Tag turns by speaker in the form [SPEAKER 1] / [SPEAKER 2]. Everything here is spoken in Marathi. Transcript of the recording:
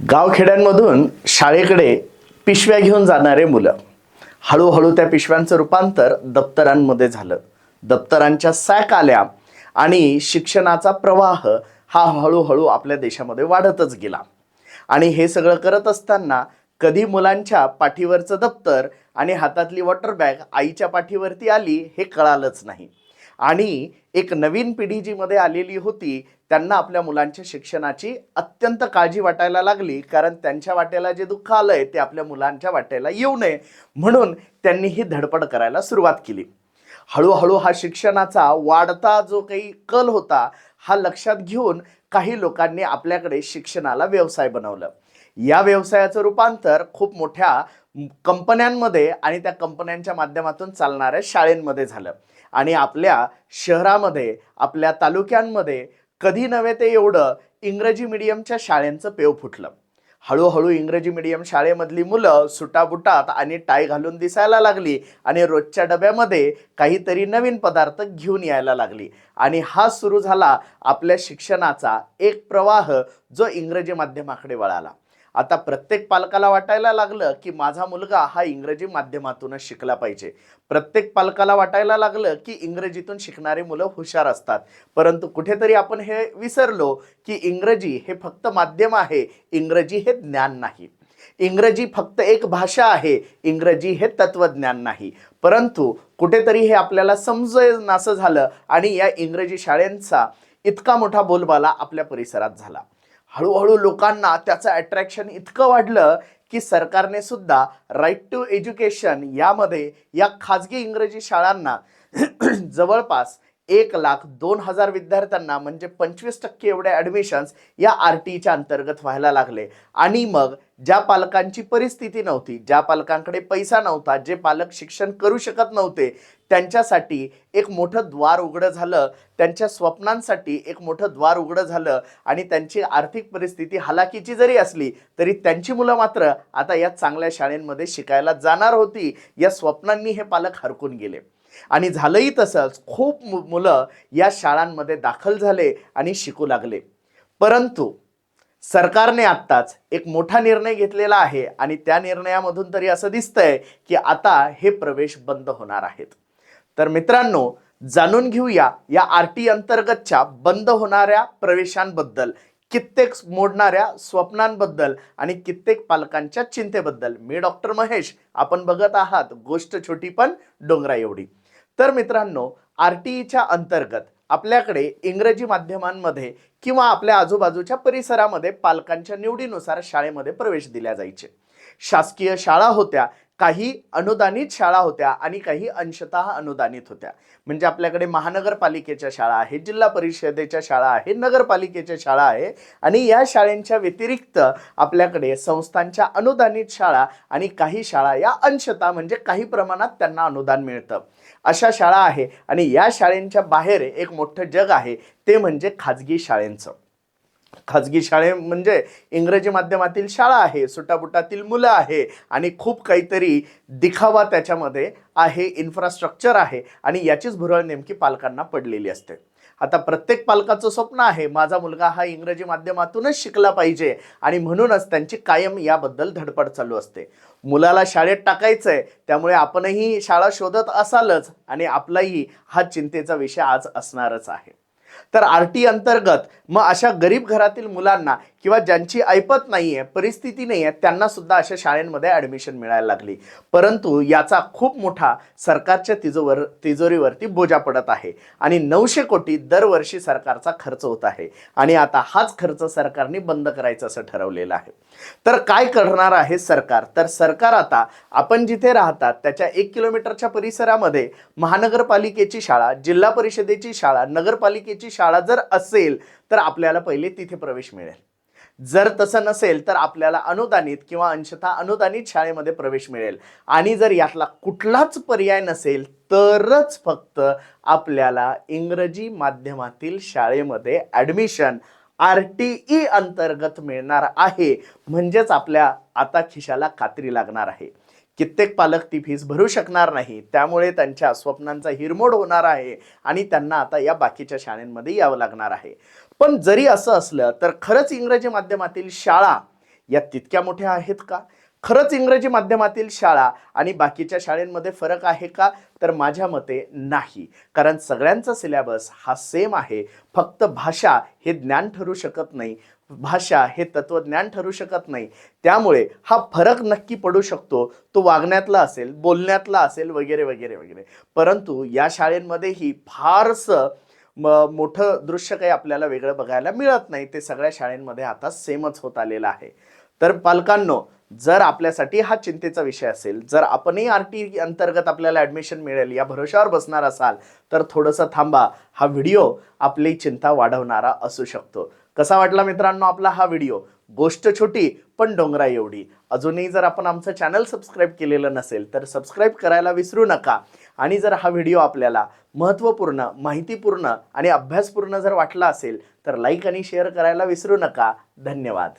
[SPEAKER 1] गावखेड्यांमधून शाळेकडे पिशव्या घेऊन जाणारे मुलं. हळूहळू त्या पिशव्यांचं रूपांतर दप्तरांमध्ये झालं. दप्तरांच्या सॅक आल्या आणि शिक्षणाचा प्रवाह हा हळूहळू आपल्या देशामध्ये वाढतच गेला. आणि हे सगळं करत असताना कधी मुलांच्या पाठीवरचं दप्तर आणि हातातली वॉटर बॅग आईच्या पाठीवरती आली हे कळालंच नाही. आणि एक नवीन पिढी जी मध्ये आलेली होती त्यांना आपल्या मुलांच्या शिक्षणाची अत्यंत काळजी वाटायला लागली. कारण त्यांच्या वाट्याला जे दुःख आलंय ते आपल्या मुलांच्या वाट्याला येऊ नये. म्हणून त्यांनी ही धडपड करायला सुरुवात केली. हळूहळू हा शिक्षणाचा वाढता जो काही कल होता हा लक्षात घेऊन काही लोकांनी आपल्याकडे शिक्षणाला व्यवसाय बनवलं. या व्यवसायाचं रूपांतर खूप मोठ्या कंपन्यांमध्ये आणि त्या कंपन्यांच्या माध्यमातून चालणाऱ्या शाळेंमध्ये झालं. आणि आपल्या शहरामध्ये आपल्या तालुक्यांमध्ये कधी नव्हे ते एवढं इंग्रजी मिडियमच्या शाळेंचं पेव फुटलं. हळूहळू इंग्रजी मिडियम शाळेमधली मुलं सुटाबुटात आणि टाय घालून दिसायला लागली आणि रोजच्या डब्यामध्ये काहीतरी नवीन पदार्थ घेऊन यायला लागली. आणि हा सुरू झाला आपल्या शिक्षणाचा एक प्रवाह जो इंग्रजी माध्यमाकडे वळाला. आता प्रत्येक पालकाला वाटायला लागलं की माझा मुलगा हा इंग्रजी माध्यमातूनच शिकला पाहिजे. प्रत्येक पालकाला वाटायला लागलं की इंग्रजीतून शिकणारी मुलं हुशार असतात. परंतु कुठेतरी आपण हे विसरलो की इंग्रजी हे फक्त माध्यम आहे. इंग्रजी हे ज्ञान नाही. इंग्रजी फक्त एक भाषा आहे. इंग्रजी हे तत्वज्ञान नाही. परंतु कुठेतरी हे आपल्याला समजेनासं झालं आणि या इंग्रजी शाळेंचा इतका मोठा बोलबाला आपल्या परिसरात झाला. हळूहळू लोकांना त्याचं अट्रॅक्शन इतकं वाढलं की सरकारने सुद्धा राईट टू एज्युकेशन यामध्ये या खाजगी इंग्रजी शाळांना जवळपास एक लाख दोन हजार विद्यार्थ्यांना म्हणजे पंचवीस टक्के एवढे ॲडमिशन्स या आर टी ईच्या अंतर्गत व्हायला लागले. आणि मग ज्या पालकांची परिस्थिती नव्हती ज्या पालकांकडे पैसा नव्हता जे पालक शिक्षण करू शकत नव्हते त्यांच्यासाठी एक मोठं द्वार उघडं झालं. त्यांच्या स्वप्नांसाठी एक मोठं द्वार उघडं झालं आणि त्यांची आर्थिक परिस्थिती हलाखीची जरी असली तरी त्यांची मुलं मात्र आता या चांगल्या शाळेंमध्ये शिकायला जाणार होती. या स्वप्नांनी हे पालक हरकून गेले. आणि झालंही तसंच खूप मुलं या शाळांमध्ये दाखल झाले आणि शिकू लागले. परंतु सरकारने आत्ताच एक मोठा निर्णय घेतलेला आहे आणि त्या निर्णयामधून तरी असं दिसतंय की आता हे प्रवेश बंद होणार आहेत. तर मित्रांनो जाणून घेऊया या आर टी अंतर्गतच्या बंद होणाऱ्या प्रवेशांबद्दल कित्येक मोडणाऱ्या स्वप्नांबद्दल आणि कित्येक पालकांच्या चिंतेबद्दल. मी डॉक्टर महेश आपण बघत आहात गोष्ट छोटी पण डोंगरा एवढी तर मित्रांनो आर टी ईच्या अंतर्गत आपल्याकडे इंग्रजी माध्यमांमध्ये किंवा आपल्या आजूबाजूच्या परिसरामध्ये पालकांच्या निवडीनुसार शाळेमध्ये प्रवेश दिल्या जायचे. शासकीय शाळा होत्या काही अनुदानित शाळा होत्या आणि काही अंशतः अनुदानित होत्या. म्हणजे आपल्याकडे महानगरपालिकेच्या शाळा आहेत जिल्हा परिषदेच्या शाळा आहे नगरपालिकेच्या शाळा आहे आणि या शाळेंच्या व्यतिरिक्त आपल्याकडे संस्थांच्या अनुदानित शाळा आणि काही शाळा या अंशतः म्हणजे काही प्रमाणात त्यांना अनुदान मिळतं. अशा शाळा आहे आणि या शाळेंच्या बाहेर एक मोठं जग आहे ते म्हणजे खाजगी शाळेंचं. खाजगी शाळे म्हणजे इंग्रजी माध्यमातील शाळा आहे सुटाबुटातील मुलं आहे आणि खूप काहीतरी दिखावा त्याच्यामध्ये आहे इन्फ्रास्ट्रक्चर आहे आणि याचीच भुरळ नेमकी पालकांना पडलेली असते. आता प्रत्येक पालकाचं स्वप्न आहे माझा मुलगा हा इंग्रजी माध्यमातूनच शिकला पाहिजे आणि म्हणूनच त्यांची कायम याबद्दल धडपड चालू असते. मुलाला शाळेत टाकायचंय त्यामुळे आपणही शाळा शोधत असालच आणि आपलाही हा चिंतेचा विषय आज असणारच आहे. तर आर टी अंतर्गत मग अशा गरीब घरातील मुलांना किंवा ज्यांची ऐपत नाहीये परिस्थिती नाही आहे त्यांना सुद्धा अशा शाळेंमध्ये ॲडमिशन मिळायला लागली. परंतु याचा खूप मोठा सरकारच्या तिजोवर तिजोरीवरती बोजा पडत आहे. आणि नऊशे कोटी दरवर्षी सरकारचा खर्च होत आहे. आणि आता हाच खर्च सरकारने बंद करायचं असं ठरवलेलं आहे. तर काय करणार आहे सरकार? तर सरकार आता आपण जिथे राहतात त्याच्या एक किलोमीटरच्या परिसरामध्ये महानगरपालिकेची शाळा जिल्हा परिषदेची शाळा नगरपालिकेची शाळा जर असेल तर आपल्याला पहिले तिथे प्रवेश मिळेल. जर तसं नसेल तर आपल्याला अनुदानित किंवा अंशतः अनुदानित शाळेमध्ये प्रवेश मिळेल. आणि जर यातला कुठलाच पर्याय नसेल तरच फक्त आपल्याला इंग्रजी माध्यमातील शाळेमध्ये ॲडमिशन आर टी ई अंतर्गत मिळणार आहे. म्हणजेच आपल्या आता खिशाला खात्री लागणार आहे. कित्येक पालक ती फीस भरू शकणार नाही. त्यामुळे त्यांच्या स्वप्नांचा हिरमोड होणार आहे आणि त्यांना आता या बाकीच्या शाळेंमध्ये यावं लागणार आहे. पण जरी असं असलं तर खरंच इंग्रजी माध्यमातील शाळा या तितक्या मोठ्या आहेत का? खरंच इंग्रजी माध्यमातील शाळा आणि बाकीच्या शाळेंमध्ये फरक आहे का? तर माझ्या मते नाही. कारण सगळ्यांचा सिलेबस हा सेम आहे. फक्त भाषा हे ज्ञान ठरू शकत नाही. भाषा हे तत्वज्ञान ठरू शकत नाही. त्यामुळे हा फरक नक्की पडू शकतो. तो वागण्यातला असेल बोलण्यातला असेल वगैरे वगैरे वगैरे. परंतु या शाळेंमध्येही फारसं म मोठं दृश्य काही आपल्याला वेगळं बघायला मिळत नाही. ते सगळ्या शाळेंमध्ये आता सेमच होत आलेलं आहे. तर पालकांनो जर आपल्यासाठी हा चिंतेचा विषय असेल जर आपणही आर टी अंतर्गत आपल्याला ॲडमिशन मिळेल या भरोशावर बसणार असाल तर थोडंसं थांबा. हा व्हिडिओ आपली चिंता वाढवणारा असू शकतो. कसा वाटला मित्रांनो आपला हा व्हिडिओ गोष्ट छोटी पण डोंगरा एवढी. अजूनही जर आपण आमचं चॅनल सबस्क्राईब केलेलं नसेल तर सबस्क्राईब करायला विसरू नका. आणि जर हा व्हिडिओ आपल्याला महत्त्वपूर्ण माहितीपूर्ण आणि अभ्यासपूर्ण जर वाटला असेल तर लाईक आणि शेअर करायला विसरू नका. धन्यवाद.